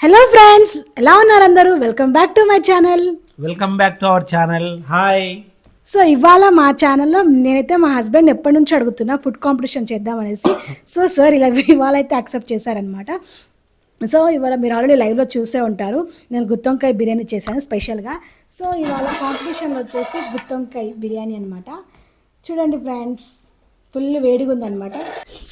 Hello friends ఎలా ఉన్నారు అందరూ? Welcome back to my channel welcome back to our channel hi so ఇవాళ మా ఛానల్లో నేనైతే మా హస్బెండ్ ఎప్పటి నుంచి అడుగుతున్నా ఫుడ్ కాంపిటీషన్ చేద్దామనేసి సో సార్ ఇలా ఇవాళ అయితే యాక్సెప్ట్ చేశారనమాట సో ఇవాళ మీరు ఆల్రెడీ లైవ్లో చూసే ఉంటారు. నేను గుత్తొంకాయ బిర్యానీ చేశాను స్పెషల్గా సో ఇవాళ కాంపిటీషన్లో వచ్చేసి గుత్తొంకాయ బిర్యానీ అనమాట చూడండి ఫ్రెండ్స్ ఫుల్ వేడిగా ఉందన్నమాట.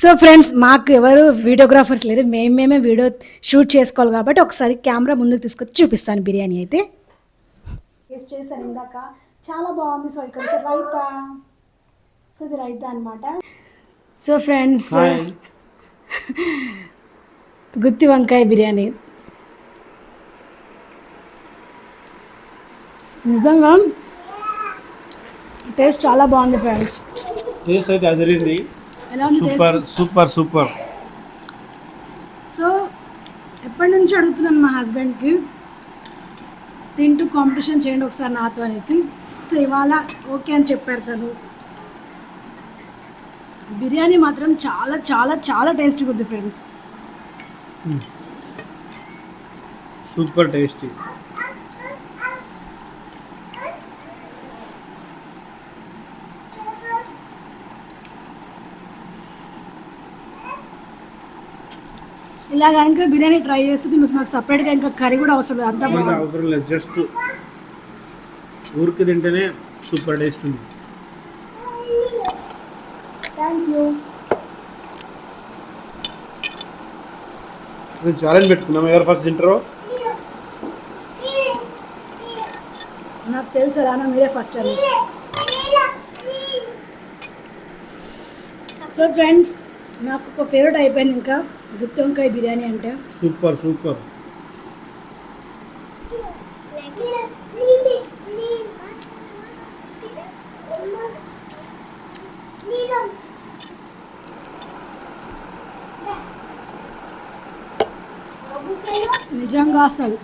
సో ఫ్రెండ్స్ మాకు ఎవరు వీడియోగ్రాఫర్స్ లేరు. మేము మేమే వీడియో షూట్ చేసుకోవాలి కాబట్టి ఒకసారి కెమెరా ముందుకు తీసుకొచ్చి చూపిస్తాను బిర్యానీ అయితే. టేస్ట్ చేశాను ఇందాక. చాలా బాగుంది. సో ఇక్కడ రైతా. సో ఇది రైతా అనమాట సో ఫ్రెండ్స్ గుత్తి వంకాయ బిర్యానీ. నిజంగా? టేస్ట్ చాలా బాగుంది ఫ్రెండ్స్ టేస్ట్ అయితే అదిరింది? Super super super. సో ఎప్పటి నుంచి అడుగుతున్నాను మా హస్బెండ్కి తింటూ కాంపిటీషన్ చేయండి ఒకసారి నాతో అనేసి. సో ఇవాళ ఓకే అని చెప్పారు తను. బిర్యానీ మాత్రం చాలా చాలా చాలా టేస్టీగా ఉంది ఫ్రెండ్స్. Super tasty. ఇలా కనుక బిర్యానీ ట్రై చేస్తే మీకు మాకు సపరేట్గా ఇంకా కర్రీ కూడా అవసరం లేదు. అంతా అవసరం లేదు. జస్ట్ ఊరికి తింటేనే సూపర్ టేస్ట్ ఉంది. థ్యాంక్ యూ ఛాలెంజ్ పెట్టుకుందాం. ఎవరు ఫస్ట్ తింటారో? నాకు తెలుసు రానా మీరే ఫస్ట్ అని సో ఫ్రెండ్స్ నాకు ఒక ఫేవరెట్ అయిపోయింది ఇంకా. గుత్తి వంకాయ బిర్యానీ అంటే. Super super. నిజంగా అసలు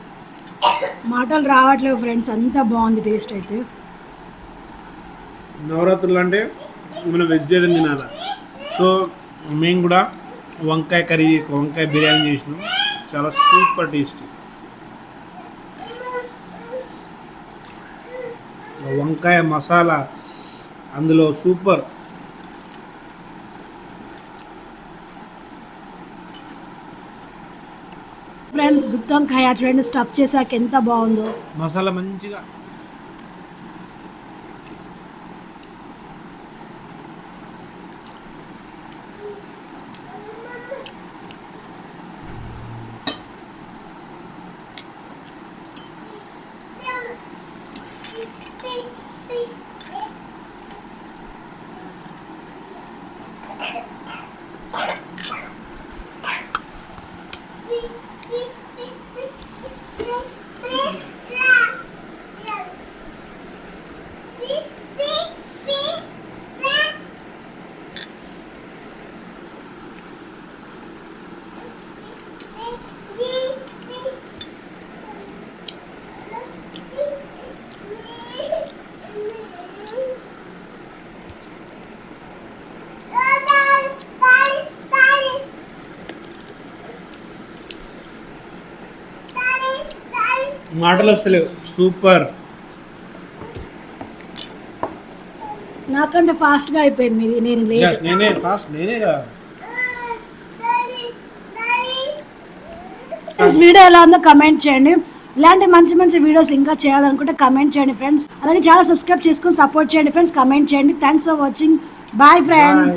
మాటలు రావట్లేవు ఫ్రెండ్స్ అంత బాగుంది టేస్ట్ అయితే. నవరాత్రులు అంటే మనం వెజిటేరియన్ తినాలి? సో మేము కూడా వంకాయ కర్రీ వంకాయ బిర్యానీ చేసినాం. చాలా సూపర్ టేస్టీ. వంకాయ మసాలా అందులో సూపర్. ఫ్రెండ్స్ గుత్తి వంకాయ స్టఫ్ చేశాక ఎంత బాగుందో. మసాలా మంచిగా మాటలు వస్తలేవు సూపర్. నాకంటే ఫాస్ట్గా అయిపోయింది మీది. నేను లేట్ నేనే ఫాస్ట్ నేనే ఫ్రెండ్స్ వీడియో ఎలా ఉందో కమెంట్ చేయండి. ఇలాంటి మంచి మంచి వీడియోస్ ఇంకా చేయాలనుకుంటే కమెంట్ చేయండి ఫ్రెండ్స్ అలాగే చాలా సబ్స్క్రైబ్ చేసుకొని సపోర్ట్ చేయండి ఫ్రెండ్స్ కమెంట్ చేయండి. Thanks for watching bye friends